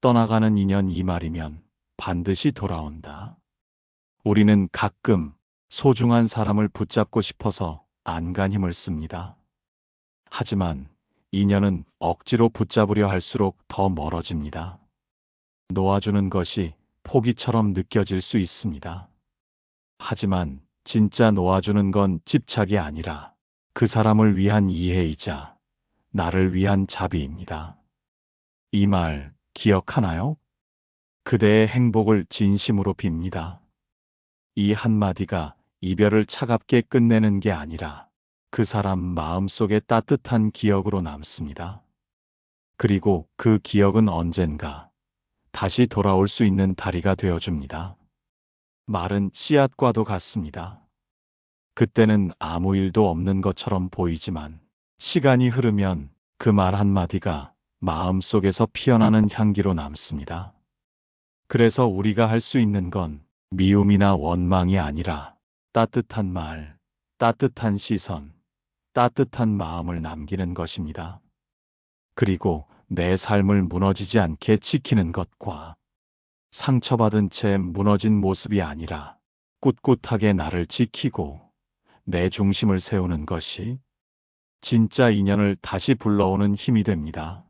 떠나가는 인연 이 말이면 반드시 돌아온다. 우리는 가끔 소중한 사람을 붙잡고 싶어서 안간 힘을 씁니다. 하지만 인연은 억지로 붙잡으려 할수록 더 멀어집니다. 놓아주는 것이 포기처럼 느껴질 수 있습니다. 하지만 진짜 놓아주는 건 집착이 아니라 그 사람을 위한 이해이자 나를 위한 자비입니다. 이 말 기억하나요? 그대의 행복을 진심으로 빕니다. 이 한마디가 이별을 차갑게 끝내는 게 아니라 그 사람 마음속에 따뜻한 기억으로 남습니다. 그리고 그 기억은 언젠가 다시 돌아올 수 있는 다리가 되어줍니다. 말은 씨앗과도 같습니다. 그때는 아무 일도 없는 것처럼 보이지만 시간이 흐르면 그 말 한마디가 마음속에서 피어나는 향기로 남습니다. 그래서 우리가 할 수 있는 건 미움이나 원망이 아니라 따뜻한 말, 따뜻한 시선, 따뜻한 마음을 남기는 것입니다. 그리고 내 삶을 무너지지 않게 지키는 것과 상처받은 채 무너진 모습이 아니라 꿋꿋하게 나를 지키고 내 중심을 세우는 것이 진짜 인연을 다시 불러오는 힘이 됩니다.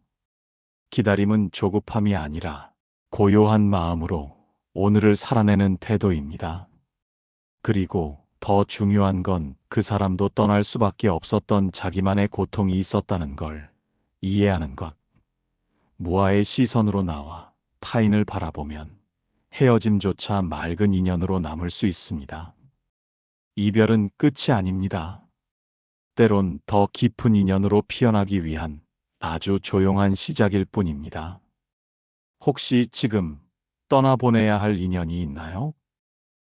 기다림은 조급함이 아니라 고요한 마음으로 오늘을 살아내는 태도입니다. 그리고 더 중요한 건 그 사람도 떠날 수밖에 없었던 자기만의 고통이 있었다는 걸 이해하는 것. 무아의 시선으로 나와 타인을 바라보면 헤어짐조차 맑은 인연으로 남을 수 있습니다. 이별은 끝이 아닙니다. 때론 더 깊은 인연으로 피어나기 위한 아주 조용한 시작일 뿐입니다. 혹시 지금 떠나보내야 할 인연이 있나요?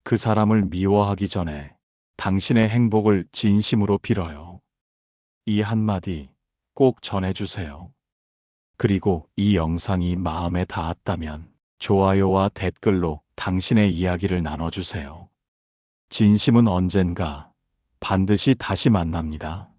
그 사람을 미워하기 전에 당신의 행복을 진심으로 빌어요. 이 한마디 꼭 전해주세요. 그리고 이 영상이 마음에 닿았다면 좋아요와 댓글로 당신의 이야기를 나눠주세요. 진심은 언젠가 반드시 다시 만납니다.